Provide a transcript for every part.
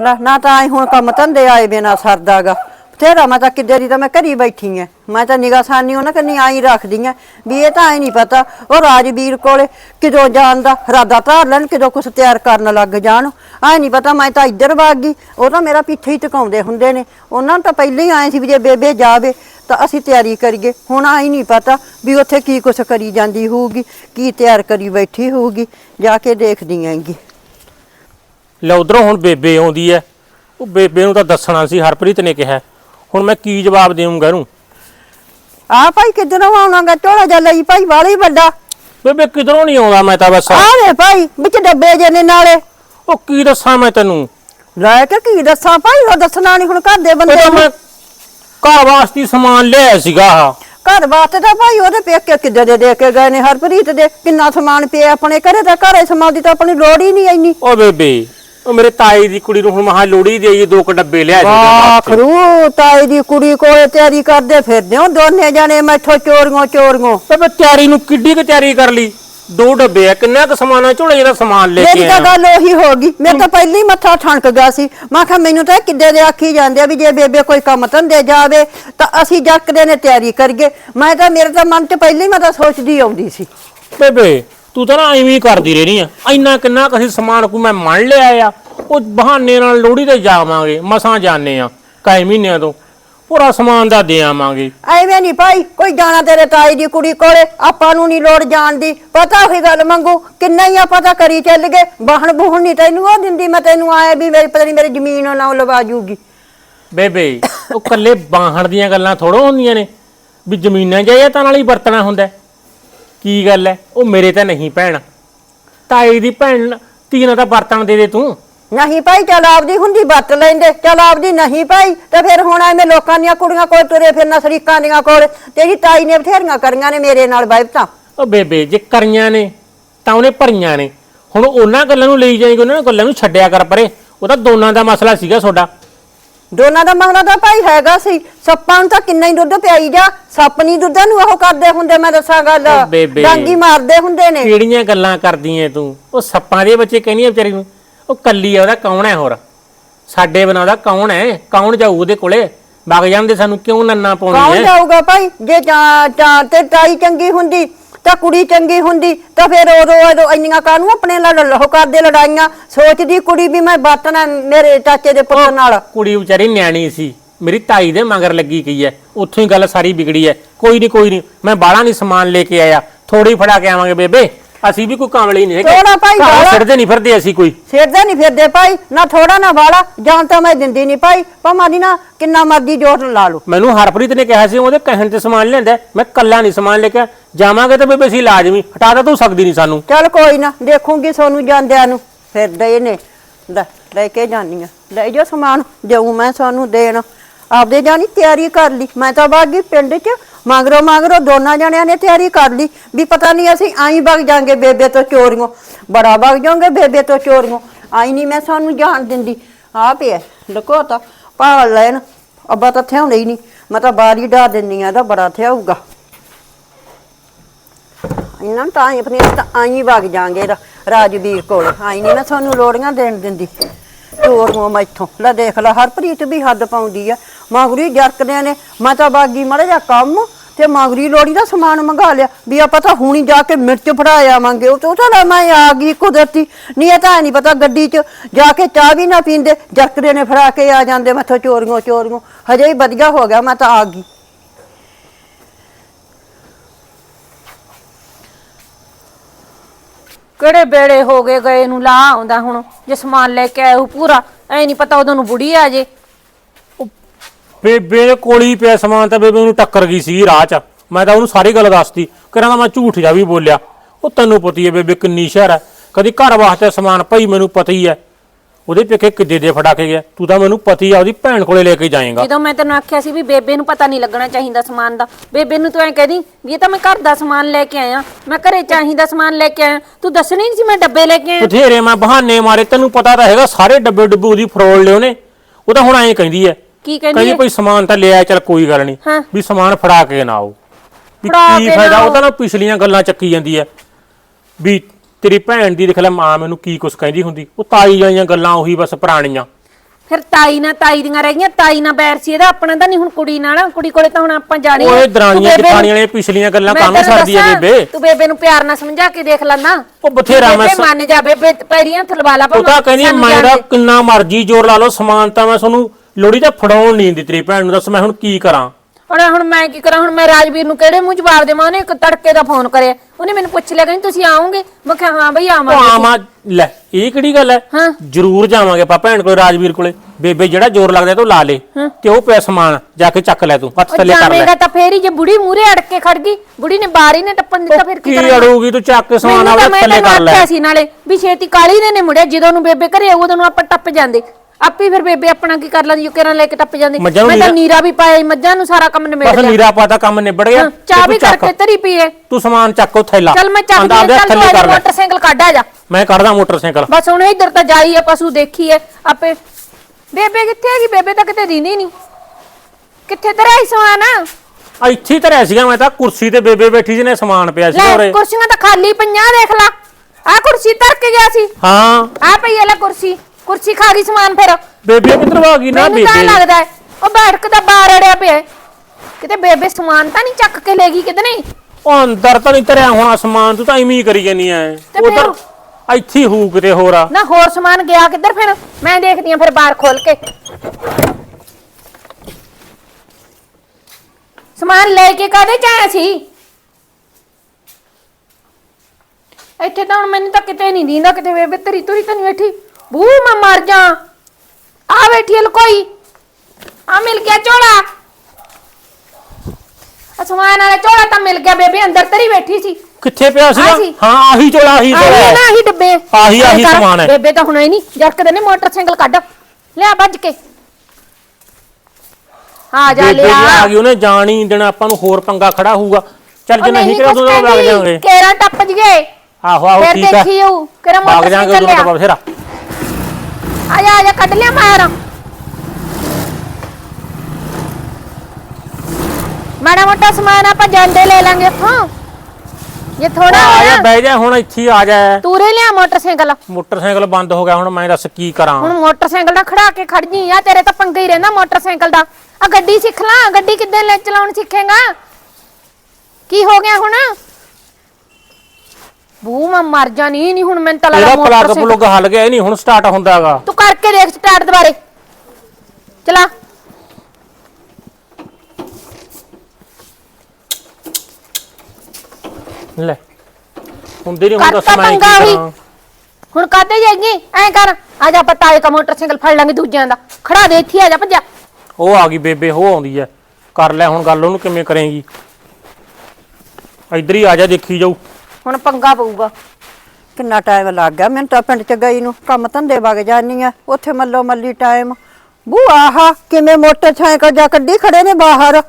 ਲੈ ਨਾ ਤਾਂ ਆਈ ਹੁਣ ਕੰਮ ਧੰਦੇ ਆਏ ਬਿਨਾ ਸਰਦਾਗਾ। ਤੇਰਾ ਮੈਂ ਤਾਂ ਕਿੱਦੇ ਦੀ ਤਾਂ ਮੈਂ ਘਰੀ ਬੈਠੀ ਐ। ਮੈਂ ਤਾਂ ਨਿਗਾਹ ਸਾਨੀ ਉਹਨਾਂ ਕੰਨੀ ਆਈ ਰੱਖਦੀ ਐ ਵੀ ਇਹ ਤਾਂ ਐ ਨਹੀਂ ਪਤਾ ਉਹ ਰਾਜਵੀਰ ਕੋਲੇ ਕਿਦੋਂ ਜਾਣ ਦਾ ਰਾਦਾ ਧਾਰ ਲੈਣ ਕਿਦੋਂ ਕੁਛ ਤਿਆਰ ਕਰਨ ਲੱਗ ਜਾਣ। ਐ ਨਹੀਂ ਪਤਾ ਮੈਂ ਤਾਂ ਇੱਧਰ ਵਗ ਗਈ, ਉਹ ਤਾਂ ਮੇਰਾ ਪਿੱਛੇ ਹੀ ਟਿਕਾਉਂਦੇ ਹੁੰਦੇ ਨੇ। ਉਹਨਾਂ ਨੂੰ ਤਾਂ ਪਹਿਲਾਂ ਹੀ ਆਏ ਸੀ ਵੀ ਜੇ ਬੇਬੇ ਜਾਵੇ ਤਾਂ ਅਸੀਂ ਤਿਆਰੀ ਕਰੀਏ। ਹੁਣ ਆਈ ਨਹੀਂ ਪਤਾ ਵੀ ਉੱਥੇ ਕੀ ਕੁਛ ਕਰੀ ਜਾਂਦੀ ਹੋਊਗੀ, ਕੀ ਤਿਆਰ ਕਰੀ ਬੈਠੀ ਹੋਊਗੀ, ਜਾ ਕੇ ਦੇਖਦੀ ਆਂਗੀ। ਲੈ ਉਧਰੋਂ ਹੁਣ ਬੇਬੇ ਆਉਂਦੀ ਐ। ਉਹ ਬੇਬੇ ਨੂੰ ਤਾਂ ਦੱਸਣਾ ਸੀ ਹਰਪ੍ਰੀਤ ਨੇ ਕਿਹਾ। ਹੁਣ ਮੈਂ ਕੀ ਜਵਾਬ ਦੇਵਾਂਗਾ ਇਹਨੂੰ ਆ ਭਾਈ ਕਿੱਧਰੋਂ ਆਉਣਾਗਾ? ਝੋਲਾ ਜਾ ਲਈ ਭਾਈ ਵਾਲੀ ਵੱਡਾ। ਬੇਬੇ ਕਿਧਰੋਂ ਨਹੀਂ ਆਉਂਦਾ ਮੈਂ ਤਾਂ ਬਸ? ਆ ਵੇ ਭਾਈ ਵਿੱਚ ਡੱਬੇ ਜੇ ਨੇ ਨਾਲੇ। ਉਹ ਕੀ ਦੱਸਾਂ ਮੈਂ ਤੈਨੂੰ? ਲੈ ਕੇ ਕੀ ਦੱਸਾਂ ਭਾਈ ਉਹ ਦੱਸਣਾ ਨਹੀਂ ਹੁਣ ਘਰ ਦੇ ਬੰਦੇ ਨੂੰ। ਮੈਂ ਘਰ ਵਾਸਤੇ ਹੀ ਸਮਾਨ ਲਿਆਇਆ ਸੀਗਾ ਆਹ। ਘਰ ਵਾਸਤੇ ਤਾਂ ਭਾਈ ਉਹਦੇ ਪੇਕੇ ਕਿੱਦੇ ਦੇ ਦੇ ਕੇ ਗਏ ਨੇ ਹਰਪ੍ਰੀਤ ਦੇ। ਕਿੰਨਾ ਸਮਾਨ ਪਿਆ ਆਪਣੇ ਘਰੇ ਤਾਂ ਘਰੇ ਸਮਾਨ ਦੀ ਤਾਂ ਆਪਣੀ ਲੋੜ ਹੀ ਨਹੀਂ ਇੰਨੀ। ਉਹ ਬੇਬੇ ਉਹ ਮੇਰੇ ਤਾਈ ਦੀ ਕੁੜੀ ਨੂੰ ਹੁਣ ਮਹਾ ਲੋੜੀ ਦੇਈ ਦੋ ਕ ਡੱਬੇ ਲਿਆ ਵਾਸਤੇ। ਆਖਰੂ ਤਾਈ ਦੀ ਕੁੜੀ ਕੋਲੇ ਤਿਆਰੀ ਕਰਦੇ ਫਿਰਦੇ ਹੋ ਦੋਨੇ ਜਣੇ ਮੈਥੋਂ ਚੋਰੀਆਂ ਚੋਰੀਆਂ। ਬੇਬੇ ਤਿਆਰੀ ਨੂੰ ਕਿੱਡੀ ਕੁ ਤਿਆਰੀ ਕਰ ਲਈ? ਦੋ ਡੱਬੇ ਆ ਕਿੰਨਾ ਕੁ ਸਮਾਨ ਆ ਝੋਲੇ ਜਿਹਦਾ ਸਮਾਨ ਲੈ ਮੇਰੀ ਕੇ ਤਾਂ ਆਇਆ। ਗੱਲ ਉਹੀ ਹੋ ਗਈ। ਮੇਰੇ ਤਾਂ ਪਹਿਲੀ ਮੱਥਾ ਠਣਕ ਗਿਆ ਸੀ। ਮੈਂ ਕਿਹਾ ਮੈਨੂੰ ਤਾਂ ਇਹ ਕਿੱਦੇ ਦੇ ਆਖੀ ਜਾਂਦੇ ਆ ਵੀ ਜੇ ਬੇਬੇ ਕੋਈ ਕੰਮ ਧੰਦੇ ਜਾਵੇ ਤਾਂ ਅਸੀਂ ਜੱਕਦੇ ਨੇ ਤਿਆਰੀ ਕਰੀਏ। ਮੈਂ ਤਾਂ ਮੇਰੇ ਤਾਂ ਮਨ 'ਚ ਪਹਿਲੀ ਮੈਂ ਤਾਂ ਸੋਚਦੀ ਆਉਂਦੀ ਸੀ। ਬੇਬੇ ਤੂੰ ਤਾਂ ਨਾ ਐਵੇਂ ਹੀ ਕਰਦੀ ਰਹਿਣੀ ਆ। ਇੰਨਾ ਕਿੰਨਾ ਕੁ ਅਸੀਂ ਸਮਾਨ ਕੋ ਮੈਂ ਮੰਨ ਲਿਆ ਆ ਉਹ ਬਹਾਨੇ ਨਾਲ ਲੋੜੀ ਤੇ ਜਾਵਾਂਗੇ ਮਸਾਂ ਜਾਣੇ ਆ ਕਈ ਮਹੀਨਿਆਂ ਤੋਂ। ਪੂਰਾ ਸਮਾਨ ਦਾ ਦੇ ਆਵਾਂਗੇ। ਐਵੇਂ ਨਹੀਂ ਭਾਈ ਕੋਈ ਜਾਣਾ ਤੇਰੇ ਤਾਈ ਦੀ ਕੁੜੀ ਕੋਲੇ ਆਪਾਂ ਨੂੰ ਨਹੀਂ ਲੋੜ ਜਾਣ ਦੀ। ਪਤਾ ਹੋਈ ਗੱਲ ਮੰਗੂ ਕਿੰਨਾ ਹੀ ਆਪਾਂ ਤਾਂ ਕਰੀ ਚੱਲ ਗਏ। ਬਾਹਣ ਬੂਹਣ ਨਹੀਂ ਤੈਨੂੰ ਉਹ ਦਿੰਦੀ ਮੈਂ ਤੈਨੂੰ ਆਇਆ ਵੀ ਮੇਰੀ ਪਤਾ ਨਹੀਂ ਮੇਰੀ ਜ਼ਮੀਨ ਨਾ ਲਵਾ ਜੂਗੀ। ਬੇਬੇ ਉਹ ਕੱਲੇ ਬਾਹਣ ਦੀਆਂ ਗੱਲਾਂ ਥੋੜੋ ਹੁੰਦੀਆਂ ਨੇ। ਵੀ ਜ਼ਮੀਨਾਂ ਜਾਇਦਾਦਾਂ ਨਾਲ ਹੀ ਵਰਤਣਾ ਹੁੰਦਾ। ਕੀ ਗੱਲ ਹੈ ਉਹ ਮੇਰੇ ਤਾਂ ਨਹੀਂ ਭੈਣ। ਤਾਈ ਦੀ ਭੈਣ ਧੀ ਨਾਲ ਤਾਂ ਵਰਤਣ ਦੇ ਦੇ ਤੂੰ। ਨਹੀਂ ਭਾਈ ਚੱਲ ਆਪਦੀ ਹੁੰਦੀ ਵਰਤ ਲੈਂਦੇ। ਚੱਲ ਆਪਦੀ ਨਹੀਂ ਭਾਈ ਤੇ ਫਿਰ ਹੁਣ ਐਵੇਂ ਲੋਕਾਂ ਦੀਆਂ ਕੁੜੀਆਂ ਕੋਲ ਤੁਰੇ ਫਿਰਨਾ ਸਰੀਕਾਂ ਦੀਆਂ ਕੋਲ। ਤੇਰੀ ਤਾਈ ਨੇ ਬਥੇਰੀਆਂ ਕਰੀਆਂ ਨੇ ਮੇਰੇ ਨਾਲ ਬਾਈਬਤਾਂ ਉਹ ਬੇਬੇ ਜੇ ਕਰੀਆਂ ਨੇ ਤਾਂ ਉਹਨੇ ਭਰੀਆਂ ਨੇ। ਹੁਣ ਉਹਨਾਂ ਗੱਲਾਂ ਨੂੰ ਲਈ ਜਾਏਗੀ ਉਹਨਾਂ ਗੱਲਾਂ ਨੂੰ ਛੱਡਿਆ ਕਰ ਪਰੇ। ਉਹ ਤਾਂ ਦੋਨਾਂ ਦਾ ਮਸਲਾ ਸੀਗਾ ਤੁਹਾਡਾ। ਦੋਨਾਂ ਦਾ ਮਸਲਾ ਤਾਂ ਭਾਈ ਹੈਗਾ ਸੀ। ਸੱਪਾਂ ਨੂੰ ਤਾਂ ਕਿੰਨਾ ਹੀ ਦੁੱਧ ਪਿਆਈ ਜਾ। ਸੱਪ ਨਹੀਂ ਦੁੱਧਾਂ ਨੂੰ ਉਹ ਕਰਦੇ ਹੁੰਦੇ ਮੈਂ ਦੱਸਾਂ ਗੱਲ। ਓ ਬੇਬੇ। ਡਾਂਗੀ ਮਾਰਦੇ ਹੁੰਦੇ ਨੇ। ਕਿਹੜੀਆਂ ਗੱਲਾਂ ਕਰਦੀ ਐ ਤੂੰ? ਉਹ ਸੱਪਾਂ ਦੇ ਬੱਚੇ ਕਹਿੰਦੀ ਐ ਵਿਚਾਰੀ ਨੂੰ ਉਹ ਕੱਲੀ ਆ ਉਹਦਾ ਕੌਣ ਹੈ ਹੋਰ? ਸਾਡੇ ਬਿਨਾਂ ਉਹਦਾ ਕੌਣ ਹੈ ਕੌਣ ਜਾਊ ਉਹਦੇ ਕੋਲੇ? ਵਗ ਜਾਂਦੇ ਸਾਨੂੰ ਕਿਉਂ ਨੰਨਾ ਕੌਣ ਪਾਉਣੀ ਐ? ਜਾਊਗਾ ਭਾਈ? ਜੇ ਚਾ ਚਾ ਤੇ ਤਾਈ ਚੰਗੀ ਹੁੰਦੀ ਤਾਂ ਕੁੜੀ ਚੰਗੀ ਹੁੰਦੀ ਤਾਂ ਫਿਰ ਉਦੋਂ ਉਦੋਂ ਇੰਨੀਆਂ ਕਾਹਨੂੰ ਆਪਣੇ ਨਾਲ ਲਹੋ ਕਰਦੇ ਲੜਾਈਆਂ? ਸੋਚਦੀ ਕੁੜੀ ਵੀ ਮੈਂ ਵਰਤਣਾ ਮੇਰੇ ਚਾਚੇ ਦੇ ਪੁੱਤ ਨਾਲ। ਕੁੜੀ ਵਿਚਾਰੀ ਨਿਆਣੀ ਸੀ ਮੇਰੀ ਤਾਈ ਦੇ ਮਗਰ ਲੱਗੀ ਗਈ ਐ। ਉੱਥੋਂ ਹੀ ਗੱਲ ਸਾਰੀ ਵਿਗੜੀ ਐ। ਕੋਈ ਨਹੀਂ ਕੋਈ ਨਹੀਂ ਮੈਂ ਬਾਹਲਾ ਨਹੀਂ ਸਮਾਨ ਲੈ ਕੇ ਆਇਆ। ਥੋੜੀ ਫੜਾ ਕੇ ਆਵਾਂਗੇ ਬੇਬੇ। ਅਸੀਂ ਵੀ ਕੋਈ ਕਾਮਲੇ ਨਹੀਂ ਹੈਗੇ। ਥੋੜ੍ਹਾ ਭਾਈ, ਬਾਹਲਾ। ਸਿਰਦੇ ਨਹੀਂ ਫਿਰਦੇ ਅਸੀਂ ਕੋਈ। ਸਿਰਦੇ ਨਹੀਂ ਫਿਰਦੇ ਭਾਈ। ਨਾ ਥੋੜਾ ਨਾ ਵਾਲਾ ਜਾਨ ਤਾਂ ਮੈਂ ਦਿੰਦੀ ਨਹੀਂ ਭਾਈ। ਭਾਵੇਂ ਦੀ ਨਾ ਕਿੰਨਾ ਮਰਜ਼ੀ ਜੋਰ ਲਾ ਲਓ। ਮੈਨੂੰ ਹਰਪ੍ਰੀਤ ਨੇ ਕਿਹਾ ਸੀ ਉਹਦੇ ਕਹਿਣ ਤੇ ਸਮਾਨ ਲੈਂਦਾ ਮੈਂ ਕੱਲਾ ਨਹੀਂ ਸਮਾਨ ਲੈ ਕੇ ਆਇਆ। ਜਾਵਾਂਗੇ ਤਾਂ ਬੇਬੇ ਅਸੀਂ ਲਾਜ਼ਮੀ ਹਟਾ ਤਾਂ ਤੂੰ ਸਕਦੀ ਨਹੀਂ ਸਾਨੂੰ। ਚੱਲ ਕੋਈ ਨਾ, ਦੇਖੂਗੀ ਸੋਨੂੰ ਜਾਂਦਿਆਂ ਨੂੰ। ਫਿਰਦੇ ਨੇ ਲੈ ਲੈ ਕੇ ਆ। ਲੈ ਜੋ ਸਮਾਨ, ਜਾਊ ਮੈਂ ਸਾਨੂੰ ਦੇਣ। ਆਪਦੇ ਜਾਣੀ ਤਿਆਰੀ ਕਰ ਲਈ। ਮੈਂ ਤਾਂ ਬਾਗੀ ਪਿੰਡ 'ਚ, ਮਗਰੋਂ ਮਗਰੋਂ ਦੋਨਾਂ ਜਣਿਆਂ ਨੇ ਤਿਆਰੀ ਕਰ ਲਈ। ਵੀ ਪਤਾ ਨਹੀਂ ਅਸੀਂ ਆਈ ਵਗ ਜਾਾਂਗੇ ਬੇਬੇ ਤੋਂ ਚੋਰੀਆਂ। ਬੜਾ ਵਗ ਜਾਾਂਗੇ ਬੇਬੇ ਤੋਂ ਚੋਰੀਆਂ। ਆਈ ਨਹੀਂ ਮੈਂ ਸਾਨੂੰ ਜਾਣ ਦਿੰਦੀ। ਆ ਪਿਆ ਲਕੋ ਤਾਂ ਭਾਲ ਲੈਣ। ਅੱਬਾ ਤਾਂ ਥਿਆਉਂਦੇ ਹੀ ਨਹੀਂ। ਮੈਂ ਤਾਂ ਬਾਰੀ ਢਾ ਦਿੰਨੀ ਆ ਇਹਦਾ ਬੜਾ ਥਿਆਊਗਾ। ਇਹਨਾਂ ਨੂੰ ਤਾਂ ਆਈ ਆਪਣੀ ਤਾਂ ਆਈ ਵਗ ਜਾਾਂਗੇ ਰਾਜਵੀਰ ਕੋਲ। ਆਈ ਨਹੀਂ ਮੈਂ ਤੁਹਾਨੂੰ ਲੋੜੀਆਂ ਦੇਣ ਦਿੰਦੀ। ਚੋਰੀਆਂ ਮੈਥੋਂ ਲੈ ਦੇਖ ਲੈ, ਹਰਪ੍ਰੀਤ ਵੀ ਹੱਦ ਪਾਉਂਦੀ ਆ। ਮਗਰੀ ਜਰਕਦੇ ਨੇ, ਮੈਂ ਤਾਂ ਬਾਗੀ ਮੜਾ ਜਾ ਕੰਮ, ਤੇ ਮਗਰੀ ਲੋੜੀ ਦਾ ਸਮਾਨ ਮੰਗਾ ਲਿਆ। ਵੀ ਆਪਾਂ ਤਾਂ ਹੁਣੀ ਜਾ ਕੇ ਮਿਰਚ ਫੜਾ ਆਵਾਂਗੇ। ਉਹ ਤੋਂ ਤਾਂ ਮੈਂ ਆ ਗਈ ਕੁਦਰਤੀ ਨਹੀਂ ਇਹ ਤਾਂ ਨਹੀਂ ਪਤਾ ਗੱਡੀ 'ਚ ਜਾ ਕੇ ਚਾਹ ਵੀ ਨਾ ਪੀਂਦੇ। ਜਰਕਦੇ ਨੇ ਫੜਾ ਕੇ ਆ ਜਾਂਦੇ। ਮੈਥੋਂ ਚੋਰੀਆਂ ਚੋਰੀਆਂ। ਹਜੇ ਹੀ ਵਧੀਆ ਹੋ ਗਿਆ, ਮੈਂ ਤਾਂ ਆ ਗਈ। ਕਿਹੜੇ ਬੇੜੇ ਹੋ ਗਏ ਗਏ ਨੂੰ ਲਾ ਆਉਂਦਾ ਹੁਣ, ਜੇ ਸਮਾਨ ਲੈ ਕੇ ਆਇਆ ਪੂਰਾ, ਐ ਨਹੀਂ ਪਤਾ ਉਦੋਂ ਨੂੰ ਬੁੜੀ ਆ ਜੇ। ਬੇਬੇ ਦੇ ਕੋਲ ਹੀ ਪਿਆ ਸਮਾਨ ਤਾਂ ਬੇਬੇ ਉਹਨੂੰ ਟੱਕਰ ਗਈ ਸੀ ਰਾਹ 'ਚ। ਮੈਂ ਤਾਂ ਉਹਨੂੰ ਸਾਰੀ ਗੱਲ ਦੱਸਤੀ, ਕਹਿੰਦਾ ਮੈਂ ਝੂਠ ਜਾ ਵੀ ਬੋਲਿਆ। ਉਹ ਤੈਨੂੰ ਪਤੀ ਹੈ ਬੇਬੇ ਕਿੰਨੀ ਸ਼ਹਿਰ ਹੈ। ਕਦੀ ਘਰ ਵਾਸਤੇ ਸਮਾਨ, ਭਾਈ ਮੈਨੂੰ ਪਤਾ ਹੀ ਹੈ। ਉਹਦੇ ਪਿੱਛੇ ਕਿੱਦੇ ਦੇ ਫੜਾ ਕੇ ਗਿਆ। ਤੂੰ ਤਾਂ ਮੈਨੂੰ ਪਤੀ ਆ ਉਹਦੀ ਭੈਣ ਕੋਲੇ ਲੈ ਕੇ ਜਾਏਗਾ। ਜਦੋਂ ਮੈਂ ਤੈਨੂੰ ਆਖਿਆ ਸੀ ਵੀ ਬੇਬੇ ਨੂੰ ਪਤਾ ਨਹੀਂ ਲੱਗਣਾ ਚਾਹੀਦਾ ਸਮਾਨ ਦਾ ਬੇਬੇ ਨੂੰ ਤੂੰ ਐ ਕਹਦੀ ਵੀ ਇਹ ਤਾਂ ਮੈਂ ਘਰ ਦਾ ਸਮਾਨ ਲੈ ਕੇ ਆਇਆ ਮੈਂ ਘਰੇ ਚਾਹੀਦਾ ਸਮਾਨ ਲੈ ਕੇ ਆਇਆ ਤੂੰ ਦੱਸਣੀ ਨਹੀਂ ਸੀ ਮੈਂ ਡੱਬੇ ਲੈ ਕੇ ਆਇਆ। ਬਥੇਰੇ ਮੈਂ ਬਹਾਨੇ ਮਾਰੇ ਤੈਨੂੰ ਪਤਾ ਤਾਂ ਹੈਗਾ ਸਾਰੇ ਡੱਬੇ ਡੁੱਬੇ ਉਹਦੀ ਫਰੋਲ ਲਿਓ ਨੇ ਉਹ ਤਾਂ ਹੁਣ ਐਂ ਕਹਿੰਦੀ ਹੈ ਕੀ ਕਹਿੰਦੀ ਕਹਿੰਦੀ ਹੈ ਕੋਈ ਸਮਾਨ ਤਾਂ ਲਿਆ ਚੱਲ ਕੋਈ ਗੱਲ ਨਹੀਂ ਹਾਂ। ਵੀ ਸਮਾਨ ਫੜਾ ਕੇ ਨਾ ਆਓ। ਵੀ ਫੜਾ ਕੀ ਕੇ ਨਾ ਫਾਇਦਾ ਉਹ। ਤਾਂ ਨਾ ਪਿਛਲੀਆਂ ਗੱਲਾਂ ਚੱਕੀ ਜਾਂਦੀ ਹੈ ਵੀ ਤੇਰੀ ਭੈਣ ਦੀ ਦੇਖ ਲੈ ਮਾਂ ਮੈਨੂੰ ਕੀ ਕੁਛ ਕਹਿੰਦੀ ਹੁੰਦੀ। ਉਹ ਤਾਈ ਵਾਲੀਆਂ ਗੱਲਾਂ ਉਹੀ ਬਸ ਪੁਰਾਣੀਆਂ। ਫਿਰ ਤਾਈ ਨਾਲ ਤਾਈ ਦੀਆਂ ਰਹਿ ਗਈਆਂ ਤਾਈ ਨਾਲ ਬੈਰ ਸੀ ਇਹਦਾ ਆਪਣਾ ਤਾਂ ਨਹੀਂ ਹੁਣ ਕੁੜੀ ਨਾਲ। ਕੁੜੀ ਕੋਲੇ ਤਾਂ ਹੁਣ ਆਪਾਂ ਜਾਣੀ ਓਏ। ਦਰਾਣੀਆਂ ਨੂੰ- ਜਠਾਣੀਆਂ ਵਾਲੀਆਂ ਪਿਛਲੀਆਂ ਗੱਲਾਂ ਕਾਹਨੂੰ ਛੱਡਦੀ ਐ ਬੇਬੇ? ਤੂੰ ਬੇਬੇ ਨੂੰ ਪਿਆਰ ਨਾਲ ਸਮਝਾ ਕੇ ਦੇਖ ਲੈਣਾ ਉਹ ਬਥੇਰਾ ਮੈਂ ਮੰਨ ਜਾ ਬੇਬੇ ਪੈਰੀਆਂ ਥਲਵਾਲਾ ਉਹ ਤਾਂ ਕਹਿੰਦੀ ਮੈਂ ਦੇ। ਕਿੰਨਾ ਮਰਜ਼ੀ ਜ਼ੋਰ ਲਾ ਲਓ ਸਮਾਨ ਤਾਂ ਮੈਂ ਤੁਹਾਨੂੰ ਲੋੜੀ ਤਾਂ ਫੜਾਉਣ ਨਹੀਂ ਦਿੱਤੀ ਤੇਰੀ ਭੈਣ ਨੂੰ ਦੱਸ ਮੈਂ ਹੁਣ ਕੀ ਕਰਾਂ? ਹੁਣ ਹੁਣ ਮੈਂ ਕੀ ਕਰਾਂ ਹੁਣ ਮੈਂ ਰਾਜਵੀਰ ਨੂੰ ਕਿਹੜੇ ਮੂੰਹ ਜਵਾਬ ਦੇਵਾਂ? ਉਹਨੇ ਇੱਕ ਤੜਕੇ ਦਾ ਫੋਨ ਕਰਿਆ। ਉਹਨੇ ਮੈਨੂੰ ਪੁੱਛ ਲਿਆ ਕਹਿੰਦੀ ਤੁਸੀਂ ਆਓਗੇ? ਮੈਂ ਕਿਹਾ ਹਾਂ ਬਈ ਉਹ ਆਵਾਂਗੇ ਆਮਾ ਲੈ ਇਹ ਕਿਹੜੀ ਗੱਲ ਹੈ ਹਾਂ। ਜ਼ਰੂਰ ਜਾਵਾਂਗੇ ਆਪਾਂ ਭੈਣ ਕੋਲੇ ਰਾਜਵੀਰ ਕੋਲੇ। ਬੇਬੇ ਜਿਹੜਾ ਜ਼ੋਰ ਲੱਗਦਾ ਤੂੰ ਲਾ ਲੇ। ਤੇ ਉਹ ਪਿਆ ਸਮਾਨ ਜਾ ਕੇ ਚੱਕ ਲੈ ਤੂੰ ਹੱਥ ਉਹ ਥੱਲੇ ਕਰ ਲੈ। ਜਾਵੇਂਗਾ ਤਾਂ ਫੇਰ ਹੀ ਜੇ ਬੁੜੀ ਮੂਰੇ ਅੜ ਕੇ ਖੜ ਗਈ ਬੁੜੀ ਨੇ ਬਾਰੀ ਨੇ ਟੱਪਣ ਦਿੱਤਾ ਫਿਰ ਕੀ ਕੀ ਕਰਾਂ ਅੜੂਗੀ ਤੂੰ ਚੱਕ ਕੇ ਸਮਾਨ ਮੈਨੂੰ ਮੈਂ ਥੱਲੇ ਤੈਨੂੰ ਕਰ ਲੈ। ਆਖਿਆ ਸੀ ਨਾਲੇ ਵੀ ਛੇਤੀ ਕਾਲੀ ਦੇ ਨੇ ਮੁੜਿਆ ਜਦੋਂ ਨੂੰ ਬੇਬੇ ਘਰੇ ਆਊ ਉਦੋਂ ਨੂੰ ਆਪਾਂ ਟੱਪ ਜਾਂਦੇ। ਆਪੇ ਫਿਰ ਬੇਬੇ ਆਪਣਾ ਕੀ ਕਰ ਲੈਂਦੀ ਕਿਰਾਂ ਲੈ ਕੇ ਟੱਪ ਜਾਂਦੀ। ਮੱਝਾਂ ਨੂੰ ਮੈਂ ਤਾਂ ਨੀਰਾ- ਨੀਰਾ ਵੀ ਪਾਇਆ ਸੀ, ਮੱਝਾਂ ਨੂੰ ਸਾਰਾ ਕੰਮ ਨਿਬੇੜ ਬਸ ਲਿਆ ਨੀਰਾ ਪਾਤਾ ਕੰਮ ਨਿਬੜ ਗਿਆ। ਹਾਂ, ਚਾਹ ਤੇ ਵੀ ਤੂੰ ਚੱਕ। ਕਰਕੇ ਤਰੀ ਪੀਏ ਤੂੰ ਸਮਾਨ ਚੱਕ ਉਹ ਥੈਲਾ ਚੱਲ ਮੈਂ ਚੱਕਦੀ ਆਂਦਾ ਆਪਦੇ ਚੱਲ ਥੱਲੇ ਤੂੰ ਕਰ ਲੈ। ਮੋਟਰਸਾਈਕਲ ਕੱਢ ਆ ਜਾ। ਮੈਂ ਕੱਢਦਾ ਮੋਟਰਸਾਈਕਲ। ਬਸ ਹੁਣ ਇੱਧਰ ਤਾਂ ਜਾਈ ਆ ਪਸ਼ੂ ਦੇਖੀਏ ਆਪੇ। ਬੇਬੇ ਕਿੱਥੇ ਹੈਗੀ? ਬੇਬੇ ਤਾਂ ਕਿਤੇ ਦਿੰਦੀ ਨਹੀਂ। ਕਿੱਥੇ ਤੇਰਾ ਹੀ ਸਮਾਨ ਆ? ਆ ਇੱਥੇ ਹੀ ਧਰਿਆ ਸੀਗਾ ਮੈਂ ਤਾਂ ਕੁਰਸੀ ਤੇ ਬੇਬੇ ਬੈਠੀ ਜਿਹਨੇ ਸਮਾਨ ਪਿਆ ਸੀ ਲੈ ਉਰੇ। ਕੁਰਸੀਆਂ ਤਾਂ ਖਾਲੀ ਪਈਆਂ ਦੇਖ ਲਾ। ਆ ਕੁਰਸੀ ਧਰ ਕੇ ਗਿਆ ਸੀ। ਹਾਂ। ਆ ਪਈ ਇਹ ਲੈ ਕੁਰਸੀ। ਕੁਰਸੀ ਖਾ ਗਈ ਸਮਾਨ ਫਿਰ। ਬੇਬੇ ਕਿੱਧਰ ਭਾਗੀ ਨਾ ਮੈਨੂੰ ਤਾਂ ਬੇਬੇ। ਲੱਗਦਾ ਹੈ, ਉਹ ਬੈਠਕ ਦਾ ਬਾਹਰ ਅੜਿਆ ਪਿਆ ਹੈ। ਕਿਤੇ ਬੇਬੇ ਸਮਾਨ ਤਾਂ ਨਹੀਂ ਚੱਕ ਕੇ ਲੈ ਗਈ ਕਿਤੇ ਨਹੀਂ? ਉਹ ਅੰਦਰ ਤਾਂ ਨਹੀਂ ਧਰਿਆ ਹੋਣਾ ਸਮਾਨ ਤੂੰ ਤਾਂ ਐਵੇਂ ਹੀ ਕਰੀ ਜਾਨੀ ਐ। ਤੇ ਫਿਰ? ਉਧਰ ਇੱਥੇ ਹੀ ਕਿਤੇ ਹੋਰ ਆ। ਨਾ ਹੋਰ ਸਮਾਨ ਗਿਆ ਕਿੱਧਰ ਫਿਰ? ਮੈਂ ਦੇਖਦੀ ਆ ਫਿਰ ਬਾਹਰ ਖੋਲ ਕੇ। ਸਮਾਨ ਲੈ ਕੇ ਕਾਹਦੇ ਚ ਆਇਆ ਸੀ? ਇੱਥੇ ਤਾਂ ਹੁਣ ਮੈਨੂੰ ਤਾਂ ਕਿਤੇ ਨਹੀਂ ਦੀਂਦਾ ਕਿਤੇ ਬੇਬੇ ਤੇਰੀ ਤੁਰੀ ਤਾਂ ਨਹੀਂ ਬੈਠੀ। ਬੂ ਮੈਂ ਮਰ ਜਾ ਆ ਬੈਠੀ ਹੈ ਲਕੋਈ। ਆ ਮਿਲ ਗਿਆ ਝੋਲਾ ਆ ਸਮਾਨ ਵਾਲਾ ਝੋਲਾ ਤਾਂ ਮਿਲ ਗਿਆ ਬੇਬੇ ਅੰਦਰ ਤੇਰੀ ਬੈਠੀ ਸੀ। ਕਿੱਥੇ ਪਿਆ ਆਹ ਸੀ। ਹਾਂ ਆਹੀ ਚੋਲਾ ਆਹੀ ਆਹੀ ਚੋਲਾ। ਨਾ ਆਹੀ ਡੱਬੇ। ਆਹੀ- ਆਹੀ ਕਰ, ਸਮਾਨ ਹੈ। ਬੇਬੇ ਤਾਂ ਹੁਣ ਹੀ ਨਹੀਂ ਜਰਕਦੇ ਨੇ ਮੋਟਰਸਾਈਕਲ ਕੱਢ। ਲਿਆ ਭੱਜ ਕੇ। ਆ ਜਾ ਬੇਬੇ ਜੀ ਆ ਗਈ ਉਹਨੇ ਜਾਣ ਹੀ ਨਹੀਂ ਦੇਣਾ ਆਪਾਂ ਨੂੰ ਹੋਰ ਪੰਗਾ ਖੜਾ ਹੋਊਗਾ। ਚੱਲ ਜੇ ਨਹੀਂ ਕਰਾ ਤੂੰ ਲੱਗ ਜਾਵਾਂਗੇ। ਕੇਰਾ ਟੱਪ ਜਗੇ ਆਹੋ ਆਹੋ ਫਿਰ ਠੀਕ ਆ ਦੇਖੀ ਉਹ ਕਿਹੜਾ ਭਾਗ ਜਾਾਂਗੇ ਮੋਟਰਸਾਈਕਲ ਉਦੋਂ ਤਾਂ ਲਿਆ। ਬਥੇਰਾ ਆ ਜਾ ਆ ਜਾ ਕੱਢ ਲਿਆ ਮਾਰ ਮਾੜਾ ਮੋਟਾ ਸਮਾਨ ਆਪਾਂ ਜਾਂਦੇ ਲੈ ਲਾਂਗੇ ਇੱਥੋਂ। ਇਹ ਥੋੜਾ ਆ ਜਾ ਹੋਇਆ। ਬਹਿ ਜਾ ਹੁਣ ਇੱਥੇ ਹੀ ਆ ਜਾ। ਤੂਰੇ ਲਿਆ ਮੋਟਰਸਾਈਕਲ? ਮੋਟਰਸਾਈਕਲ ਬੰਦ ਹੋ ਗਿਆ ਹੁਣ ਮੈਂ ਦੱਸ ਕੀ ਕਰਾਂ। ਹੁਣ ਮੋਟਰਸਾਈਕਲ ਦਾ ਖੜਾ ਕੇ ਖੜ ਜੀ ਆ ਤੇਰੇ ਤਾਂ ਪੰਗਾ ਹੀ ਰਹਿੰਦਾ ਮੋਟਰਸਾਈਕਲ ਦਾ। ਆ ਗੱਡੀ ਸਿੱਖ ਲਾ ਗੱਡੀ ਕਿੱਦਾਂ ਲੈ ਚਲਾਉਣ ਸਿੱਖੇਗਾ? ਕੀ ਹੋ ਗਿਆ ਹੁਣ? ਬੂ ਮੈਂ ਮਰ ਜਾਣੀ ਨਹੀਂ ਹੁਣ ਮੈਨੂੰ ਤਾਂ ਇਹਦਾ ਲੱਗਦਾ ਪਲੱਗ ਮੋਟਰਸਾਈਕਲ ਪਲੁੱਗ ਹਲ ਗਿਆ ਇਹ ਨਹੀਂ ਹੁਣ ਸਟਾਰਟ ਹੁੰਦਾਗਾ। ਤੂੰ ਕਰਕੇ ਦੇਖ ਸਟਾਰਟ ਦੁਬਾਰੇ। ਚਲਾ। ਲੈ ਹੁੰਦੇ ਨਹੀਂ ਹੁਣ ਦੱਸ ਕਰਤਾ ਕੀ ਉਹੀ। ਕਰਾਂ। ਹੁਣ ਕਾਤੇ ਜਾਏਗੀ? ਐ ਕਰ ਆ ਜਾ ਆਪਾਂ ਤਾਏ ਕਾ ਮੋਟਰਸਾਈਕਲ ਫੜ ਲਾਂਗੇ ਦੂਜਿਆਂ ਦਾ। ਖੜਾ ਦੇ ਇੱਥੇ ਆ ਜਾ ਭੱਜਾ। ਉਹ ਆ ਗਈ ਬੇਬੇ ਉਹ ਆਉਂਦੀ ਐ। ਕਰ ਲੈ ਹੁਣ ਗੱਲ ਉਹਨੂੰ ਕਿਵੇਂ ਕਰੇਂਗੀ। ਇੱਧਰ ਹੀ ਆ ਜਾ ਦੇਖੀ ਜਾਊ। ਹੁਣ ਪੰਗਾ ਪਊਗਾ। ਕਿੰਨਾ ਟਾਈਮ ਲੱਗ ਗਿਆ? ਮੈਨੂੰ ਤਾਂ ਪਿੰਡ ਚ ਗਈ ਨੂੰ। ਕੰਮ ਧੰਦੇ ਵਗ ਜਾਨੀ ਆ। ਉੱਥੇ ਮੱਲੋ ਮੱਲੀ ਟਾਈਮ ਬੂ ਆਹਾ ਕਿਵੇਂ ਮੋਟਰਸਾਈਕਲ ਜਾਂ ਕੱਢੀ ਖੜੇ ਨੇ ਬਾਹਰ?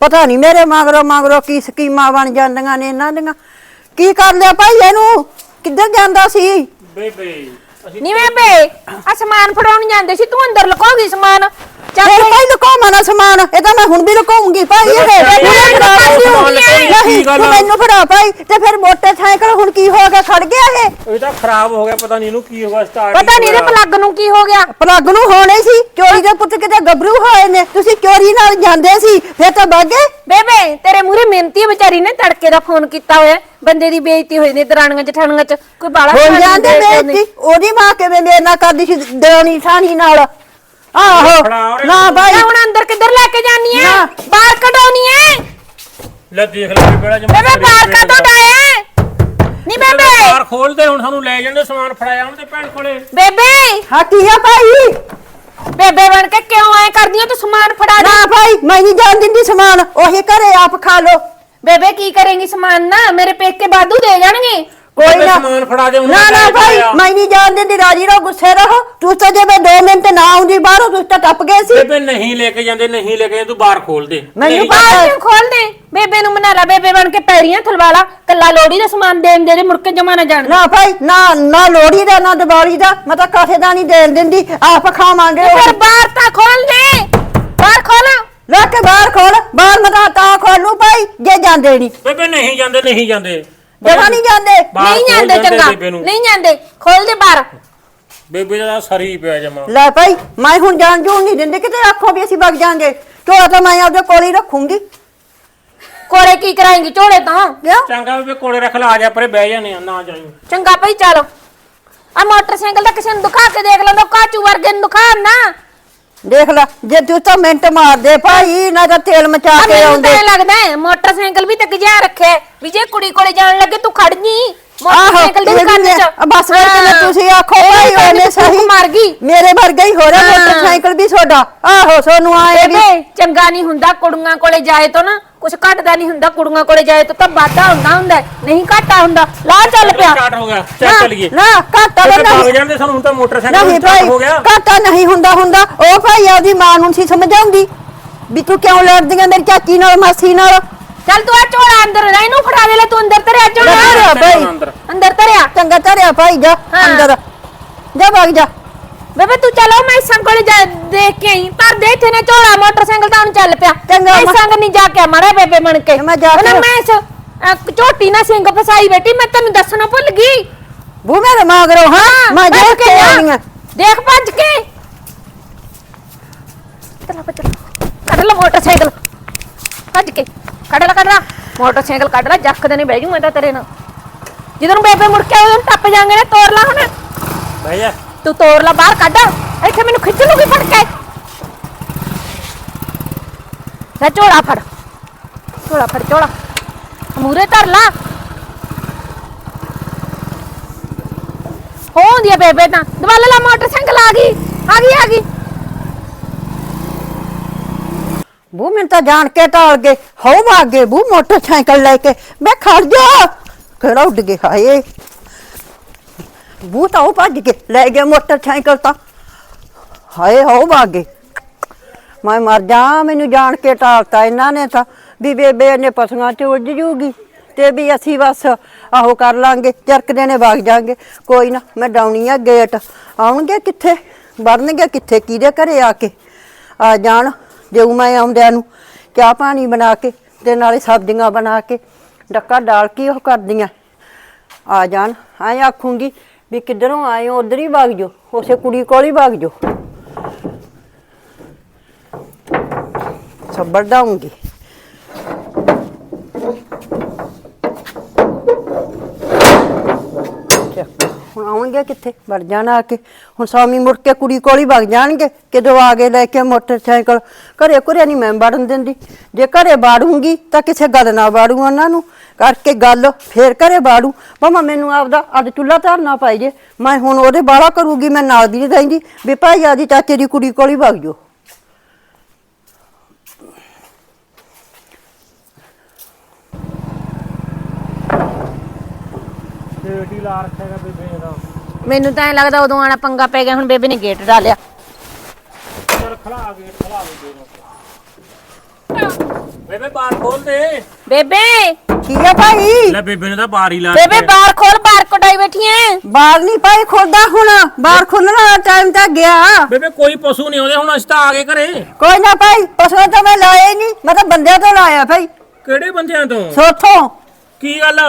ਪਤਾ ਨਹੀਂ ਮੇਰੇ ਮਗਰੋਂ ਮਗਰੋਂ ਕੀ ਸਕੀਮਾਂ ਬਣ ਜਾਂਦੀਆਂ ਨੇ ਇਹਨਾਂ ਦੀਆਂ। ਕੀ ਕਰ ਲਿਆ ਭਾਈ ਇਹਨੂੰ? ਕਿੱਧਰ ਜਾਂਦਾ ਸੀ? ਬੇਬੇ ਨੀ ਬੇਬੇ ਆ ਸਮਾਨ ਫੜਾਉਣ ਜਾਂਦੇ ਸੀ। ਤੂੰ ਅੰਦਰ ਲੁਕੋਗੀ ਸਮਾਨ। ਚੱਕ ਫਿਰ ਭਾਈ। ਲੁਕਾਉਣਾ ਨਾ ਸਮਾਨ। ਇਹ ਤਾਂ ਮੈਂ ਹੁਣ ਵੀ ਲੁਕਾਉਂਗੀ ਭਾਈ। ਇਹ ਬੇਬੇ, ਹੁਣੇ ਫੜਾ ਸਮਾਨ ਦਿਓ। ਲੁਕਾਉਣੀ ਹੈ, ਨਹੀਂ ਕੀ ਗੱਲ? ਤੂੰ ਮੈਨੂੰ ਫੜਾ ਭਾਈ ਤੇ ਫਿਰ ਮੋਟਰਸਾਈਕਲ ਹੁਣ ਕੀ ਹੋ ਗਿਆ ਖੜ ਗਿਆ ਇਹ? ਇਹ ਤਾਂ ਖਰਾਬ ਹੋ ਗਿਆ ਪਤਾ ਨਹੀਂ ਇਹਨੂੰ ਕੀ ਹੋਗਾ ਸਟਾਰਟ ਪਤਾ ਨਹੀਂ ਇਹਦੇ ਪਲੱਗ ਨੂੰ ਕੀ ਹੋ ਗਿਆ। ਪਲੱਗ ਨੂੰ ਹੋਣੇ ਸੀ ਚੋਰੀ ਦੇ ਪੁੱਤ ਕਿਤੇ ਗੱਭਰੂ ਹੋਏ ਨੇ ਤੁਸੀਂ ਚੋਰੀ ਨਾਲ ਜਾਂਦੇ ਸੀ ਫਿਰ ਤਾਂ ਬਾਗੇ ਬੇਬੇ ਤੇਰੇ ਮੂਰੇ ਮਿਹਨਤੀ ਵਿਚਾਰੀ ਨੇ ਤੜਕੇ ਦਾ ਫੋਨ ਕੀਤਾ ਹੋਇਆ ਬੰਦੇ ਦੀ ਬੇਇੱਜ਼ਤੀ ਹੋਈ ਨੇ ਦਰਾਣੀਆਂ ਜਠਾਣੀਆਂ ਚ ਕੋਈ ਬਾਲਾ ਹੋ ਜਾਂਦੇ। ਬੇਇੱਜ਼ਤੀ ਉਹਦੀ ਮਾਂ ਕਿਵੇਂ ਮੇਰੇ ਨਾਲ ਕਰਦੀ ਸੀ ਦੇਣੀ ਸਾਣੀ ਨਾਲ? ਆਹੋ ਨਾ ਭਾਈ। ਹੁਣ ਅੰਦਰ ਕਿੱਧਰ ਲੈ ਕੇ ਜਾਨੀ ਐ। ਬਾਹਰ ਕਢਾਉਣੀ ਐ ਲੈ ਦੇਖ ਲੈ ਬੇੜਾ ਜਮਾ ਬੇਬੇ ਬਾਹਰ ਕਦੋਂ ਡਾਇਆ ਨੀ ਬੇਬੇ। ਕਾਰ ਖੋਲਦੇ ਹੁਣ ਸਾਨੂੰ ਲੈ ਜਾਂਦੇ ਸਮਾਨ ਫੜਾਇਆ ਉਹਨੇ ਭੈਣ ਕੋਲੇ। ਬੇਬੇ। ਹਾਂ ਕੀ ਆ ਭਾਈ? ਬੇਬੇ ਬਣ ਕੇ ਕਿਉਂ ਐ ਕਰਦੀ ਆਂ? ਤੂੰ ਸਮਾਨ ਫੜਾ ਦੇ। ਨਾ ਭਾਈ ਮੈਂ ਨਹੀਂ ਜਾਣ ਦਿੰਦੀ ਸਮਾਨ। ਉਹੀ ਘਰੇ ਆਪ ਖਾ ਲੋ ਬੇਬੇ ਕੀ ਕਰੇਂਗੀ ਸਮਾਨ ਨਾ? ਮੇਰੇ ਪੇਕੇ ਬਾਦੂ ਦੇ ਜਾਣਗੇ। ਕੋਈ ਨਾ ਸਮਾਨ ਫੜਾ ਦੇ ਉਹਨੂੰ ਨਾ ਨਾ ਲੈ ਭਾਈ। ਮੈਂ ਨਹੀਂ ਜਾਣ ਦਿੰਦੀ ਰਾਜੀ ਰਹੋ ਗੁੱਸੇ ਰਹੋ। ਤੂੰ ਤਾਂ ਜੇ ਮੈਂ 2 ਮਿੰਟ ਨਾ ਆਉਂਦੀ ਬਾਹਰੋਂ ਤੂੰ ਤਾਂ ਟੱਪ ਗਏ ਸੀ। ਬੇਬੇ ਨਹੀਂ ਲੈ ਕੇ ਜਾਂਦੇ ਨਹੀਂ ਲੈ ਕੇ ਤੂੰ ਬਾਹਰ ਖੋਲ ਦੇ। ਮੈਨੂੰ ਬਾਹਰ ਖੋਲ ਦੇ ਬੇਬੇ ਨੂੰ ਮਨਾ ਲਾ ਬੇਬੇ ਬਣ ਕੇ ਪੈਰੀਆਂ ਥਲਵਾਲਾ ਕੱਲਾ ਲੋੜੀ ਦਾ ਸਮਾਨ ਦੇਣ ਦੇ ਦੇ ਮੁੜ ਕੇ ਜਮਾ ਨਾ ਜਾਣ ਨਾ ਭਾਈ ਨਾ ਨਾ ਲੋੜੀ ਦਾ ਨਾ ਦੀਵਾਲੀ ਦਾ ਮੈਂ ਤਾਂ ਕਾਥੇ ਦਾ ਨਹੀਂ ਦੇਣ ਦਿੰਦੀ ਆਪ ਖਾਵਾਂਗੇ। ਤੇ ਫਿਰ ਬਾਹਰ ਤਾਂ ਖੋਲ ਦੇ। ਬਾਹਰ ਖੋਲ। ਲੈ ਕੇ ਬਾਹਰ ਖੋਲ ਬਾਹਰ ਮੈਂ ਤਾਂ ਤਾਂ ਖੋਲੂ ਭਾਈ ਜੇ ਜਾਂਦੇ ਨਹੀਂ ਬੇਬੇ ਨਹੀਂ ਜਾਂਦੇ ਨਹੀਂ ਜਾਂਦੇ। ਜਮਾ ਨਹੀਂ ਜਾਂਦੇ ਬਾਹਰ ਨਹੀਂ ਖੋਲ ਜਾਂਦੇ ਜਾਂਦੇ ਚੰਗਾ। ਨੂੰ। ਨਹੀਂ ਜਾਂਦੇ ਖੋਲ ਦੇ ਬਾਹਰ। ਬੇਬੇ ਦਾ ਸਰੀ ਪਿਆ ਜਮਾ। ਲੈ ਭਾਈ ਮੈਂ ਹੁਣ ਜਾਣ ਜੂਣ ਨਹੀਂ ਦਿੰਦੇ ਕਿਤੇ ਆਖੋ ਵੀ ਅਸੀਂ ਵਗ ਜਾਾਂਗੇ। ਝੋਲਾ ਤਾਂ ਮੈਂ ਆਪਦੇ ਕੋਲ ਹੀ ਰੱਖੂੰਗੀ। ਕੋਲੇ ਕੀ ਕਰਾਏਂਗੀ? ਝੋਲੇ ਤਾਂ। ਕਿਉਂ? ਚੰਗਾ ਬੇਬੇ ਕੋਲੇ ਰੱਖ ਲਾ ਆ ਜਾ ਪਰੇ ਬਹਿ ਜਾਨੇ ਆ ਨਾ ਜਾਈ। ਚੰਗਾ ਭਈ ਚੱਲ। ਆ ਮੋਟਰਸਾਈਕਲ ਦਾ ਕਿਸੇ ਨੂੰ ਦਿਖਾ ਕੇ ਦੇਖ ਲੈਂਦਾ ਕਾਚੂ ਵਰਗੇ ਨੂੰ ਦਿਖਾ ਨਾ। ਦੇਖ ਲੈ ਜੇ ਤੂੰ ਤਾਂ ਮਿੰਟ ਮਾਰ ਦੇ ਭਾਈ ਨਾ ਤਾਂ ਤੇਲ ਮਚਾ ਕੇ ਮੈਨੂੰ ਆਉਂਦੇ। ਤਾਂ ਐਂ ਲੱਗਦਾ ਹੈ, ਮੋਟਰਸਾਈਕਲ ਵੀ ਤੇ ਗਜਾ ਰੱਖਿਆ ਵੀ ਜੇ ਕੁੜੀ ਕੋਲੇ ਜਾਣ ਲੱਗੇ ਤੂੰ ਖੜ ਜੀ। ਮੋਟਰਸਾਈਕਲ ਦੀ ਇਹ ਵੀ ਦੁਕਾਨ ਮੈਂ- ਚ ਬਸ ਕਰਕੇ ਹਾਂ। ਤੁਸੀਂ ਆਖੋ ਇਹ ਭਾਈ ਦੁਕਾਨ ਉਹਨੇ ਚ ਫੂਕ ਸਹੀ ਮਾਰ ਗਈ। ਮੇਰੇ ਵਰਗਾ ਹੀ ਹੋ ਰਿਹਾ ਹਾਂ। ਮੋਟਰਸਾਈਕਲ ਵੀ ਤੁਹਾਡਾ। ਆਹੋ ਸੋਨੂੰ ਆਏ ਵੀ ਬੇਬੇ ਚੰਗਾ ਨਹੀਂ ਹੁੰਦਾ ਕੁੜੀਆਂ ਕੋਲੇ ਜਾਏ ਤਾਂ ਨਾ। ਕੁਛ ਘਟਦਾ ਨਹੀਂ ਹੁੰਦਾ ਕੁੜੀਆਂ ਕੋਲੇ ਜਾਏ ਤਾਂ ਤਾਂ ਵਾਧਾ ਹੁੰਦਾ ਹੁੰਦਾ। ਨਹੀਂ ਘਾਟਾ ਹੁੰਦਾ। ਲਾ ਚੱਲ ਪਿਆ। ਸਟਾਰਟ ਹੋ ਗਿਆ। ਚੱਲ ਨਾ, ਚੱਲੀਏ। ਨਾ ਘਾਟਾ ਨਹੀਂ। ਜਾਂਦੇ ਸਾਨੂੰ ਹੁਣ ਤਾਂ ਮੋਟਰਸਾਈਕਲ ਨਹੀਂ ਸਟਾਰਟ ਭਾਈ ਹੋ ਗਿਆ। ਘਾਟਾ ਨਹੀਂ ਹੁੰਦਾ ਹੁੰਦਾ। ਉਹ ਭਾਈ ਆਪਦੀ ਮਾਂ ਨੂੰ ਸੀ ਸਮਝਾਉਂਦੀ। ਵੀ ਤੂੰ ਕਿਉਂ ਲੜਦੀਆਂ ਮੇਰੀ ਚਾਚੀ ਨਾਲ ਮਾਸੀ ਨਾਲ? ਚੱਲ ਤੂੰ ਆ ਝੋਲਾ ਅੰਦਰ ਰਹਿ ਇਹਨੂੰ ਫੜਾ ਦੇ ਲੈ ਤੂੰ ਅੰਦਰ ਧਰਿਆ ਝੋਲਾ। ਭਾਈ। ਅੰਦਰ। ਅੰਦਰ ਧਰਿਆ। ਚੰਗਾ ਧਰਿਆ ਭਾਈ ਜਾ ਹਾਂ। ਅੰਦਰ। ਜਾ ਵਗ ਜਾ। ਬੇਬੇ ਤੂੰ ਚਲੋ ਮੈਂ ਸੰਗ ਕੋਲੇ ਜਾ ਦੇਖ ਕੇ ਆਈ। ਪਰ ਦੇ ਇੱਥੇ ਨੇ ਝੋਲਾ ਮੋਟਰਸਾਈਕਲ ਤਾਂ ਹੁਣ ਚੱਲ ਪਿਆ। ਚੰਗਾ, ਮੈਂ ਮੈਂ- ਸੰਗ ਨਹੀਂ ਜਾ ਕੇ ਮੜਾ ਬੇਬੇ ਬਣ ਕੇ। ਮੈਂ ਜਾ ਕੇ- ਮੈਂ ਸ- ਅਹ ਝੋਟੀ ਨਾ ਸਿੰਘ ਫਸਾਈ ਬੈਠੀ ਮੈਂ ਤੈਨੂੰ ਦੱਸਣਾ ਭੁੱਲ ਗਈ। ਬੂ ਮੇਰੇ ਮਾਗਰੋ ਹਾਂ? ਮੈਂ ਭੱਜ ਦੇਖ ਕੇ ਜਾ। ਆਉਣੀ ਆ। ਦੇਖ ਭੱਜ ਕੇ। ਚਲਾ ਭੱਜ ਕੱਢ ਲੈ ਮੋਟਰਸਾਈਕਲ। ਭੱਜ ਕੇ। ਕੱਢ ਲੈ ਕੱਢ ਲੈ ਮੋਟਰਸਾਈਕਲ ਕੱਢ ਲੈ ਜੱਕ ਦੇ ਨਹੀਂ ਬਹਿ ਜੂ ਮੈਂ ਤਾਂ ਤੇਰੇ ਨਾਲ ਜਦੋਂ ਨੂੰ ਬੇਬੇ ਮੁੜ ਕੇ ਉਹਨੂੰ ਟੱਪ ਜਾਾਂਗੇ ਨੇ ਤੋੜ ਲਾ ਹੁਣ ਬਹਿ ਜਾ ਤੂੰ ਤੋੜ ਲਾ ਬਾਹਰ ਕੱਢ ਇੱਥੇ ਮੈਨੂੰ ਖਿੱਚ ਲੂਗੀ ਫੜ ਕੇ ਲੈ ਝੋਲਾ ਫੜ ਝੋਲਾ ਫੜ ਝੋਲਾ ਮੂਰੇ ਧਰ ਲਾ ਹੋਂਦੀ ਆ ਬੇਬੇ ਤਾਂ ਦਵਾਲਾ ਲਾ ਮੋਟਰਸਾਈਕਲ ਆ ਗਈ ਆ ਗਈ ਆ ਗਈ ਬੂ ਮੈਨੂੰ ਤਾਂ ਜਾਣ ਕੇ ਟਾਲ ਗਏ ਹੋ ਭਾਗੇ ਬੂ ਮੋਟਰਸਾਈਕਲ ਲੈ ਕੇ। ਮੈਂ ਖੜ ਜਾ, ਕਿਹੜਾ ਉੱਡ ਗਿਆ ਹਾਏ। ਬੂ ਤਾਂ ਉਹ ਭੱਜ ਕੇ ਲੈ ਗਿਆ ਮੋਟਰਸਾਈਕਲ ਤਾਂ। ਹਾਏ ਹੋ ਭਾਗੇ ਮੈਂ ਮਰ ਜਾ, ਮੈਨੂੰ ਜਾਣ ਕੇ ਟਾਲਤਾ ਇਹਨਾਂ ਨੇ ਤਾਂ, ਵੀ ਬੇਬੇ ਨੇ ਪਸ਼ੂਆਂ ਚ ਉੱਜ ਜੂਗੀ, ਤੇ ਵੀ ਅਸੀਂ ਬਸ ਆਹੋ ਕਰ ਲਾਂਗੇ ਚਰਕਦੇ ਨੇ ਵਗ ਜਾਾਂਗੇ ਕੋਈ ਨਾ, ਮੈਂ ਡਾਉਣੀ ਆ ਗੇਟ। ਆਉਣਗੇ ਕਿੱਥੇ? ਵੜਨਗੇ ਕਿੱਥੇ? ਕਿਹਦੇ ਘਰੇ ਆ ਕੇ? ਆ ਜਾਣ। ਜੇ ਮੈਂ ਆਉਂਦਿਆਂ ਨੂੰ। ਚਾਹ ਪਾਣੀ ਬਣਾ ਕੇ ਤੇ ਨਾਲੇ ਸਬਜ਼ੀਆਂ ਬਣਾ ਕੇ ਡੱਕਾ ਡਾਲ ਕੇ ਉਹ ਕਰਦੀਆਂ। ਆ ਜਾਣ, ਐਂ ਆਖੂੰਗੀ ਵੀ ਕਿੱਧਰੋਂ ਆਏ ਹੋ, ਉਧਰ ਹੀ ਵਗ ਜਾਓ, ਉਸੇ ਕੁੜੀ ਕੋਲ ਹੀ ਵਗ ਜਾਓ। ਸੱਬਰ ਦਾਉਂਗੀ ਹੁਣ ਆਉਣਗੇ ਕਿੱਥੇ? ਵੜ ਜਾਣਾ ਆ ਕੇ। ਹੁਣ ਸਵਾਮੀ ਮੁੜ ਕੇ ਕੁੜੀ ਕੋਲ ਹੀ ਵਗ ਜਾਣਗੇ। ਕਿਦੋਂ ਆ ਗਏ ਲੈ ਕੇ ਮੋਟਰਸਾਈਕਲ? ਘਰੇ ਘਰੇ ਨਹੀਂ ਮੈਂ ਵੜਨ ਦਿੰਦੀ। ਜੇ ਘਰੇ ਬਾੜੂੰਗੀ ਤਾਂ ਕਿਸੇ ਗੱਲ ਨਾ ਬਾੜੂ ਉਹਨਾਂ ਨੂੰ। ਕਰਕੇ ਗੱਲ, ਫੇਰ ਘਰੇ ਬਾੜੂ ਮਮਾ, ਮੈਨੂੰ ਆਪਦਾ ਅੱਜ ਚੁੱਲਾ ਧਰਨਾ ਪਾਈ ਜੇ। ਮੈਂ ਹੁਣ ਉਹਦੇ ਬਾਲਾ ਕਰੂਗੀ, ਮੈਂ ਨਾਲ ਦੀ ਦੇਂਗੀ ਵੀ ਭਾਈ ਆਦੀ ਚਾਚੇ ਦੀ ਕੁੜੀ ਕੋਲ ਹੀ ਵਗ ਜਾਓ। ਢੇਡੀ ਲਾ ਰੱਖੇਗਾ ਬੇਬੇ ਦਾ ਮੈਨੂੰ ਤਾਂ ਐ ਲੱਗਦਾ ਉਦੋਂ ਆਣਾ ਪੰਗਾ ਪੈ ਗਿਆ ਹੁਣ ਬੇਬੇ ਨੇ ਗੇਟ ਡਾਲਿਆ ਚੱਲ ਖਲਾ ਗੇਟ ਖਲਾ ਬੇਬੇ ਨੂੰ। ਬੇਬੇ ਬਾਹਰ ਖੋਲ ਦੇ। ਬੇਬੇ! ਕੀ ਆ ਭਾਈ? ਲੈ ਬੇਬੇ ਨੇ ਤਾਂ ਬਾਹਰ ਹੀ ਲਾ ਬੇਬੇ। ਬਾਹਰ ਖੋਲ ਬਾਹਰ ਕਟਾਈ ਬੈਠੀ ਐ। ਬਾਹਰ ਨਹੀਂ ਭਾਈ ਖੁੱਲਦਾ ਹੁਣ। ਬਾਹਰ ਖੁੱਲਣ ਵਾਲਾ ਟਾਈਮ ਤਾਂ ਗਿਆ। ਬੇਬੇ ਕੋਈ ਪਸ਼ੂ ਨਹੀਂ ਆਉਂਦੇ ਹੁਣ ਅਸੀਂ ਤਾਂ ਆ ਗਏ ਘਰੇ। ਕੋਈ ਨਾ ਭਾਈ ਪਸਵਾ ਤਾਂ ਮੈਂ ਲਾਇਆ ਹੀ ਨਹੀਂ। ਮੈਂ ਤਾਂ ਬੰਦਿਆਂ ਤੋਂ ਲਾਇਆ ਭਾਈ। ਕਿਹੜੇ ਬੰਦਿਆਂ ਤੋਂ? ਸੋਥੋਂ। ਕੀ ਗੱਲ?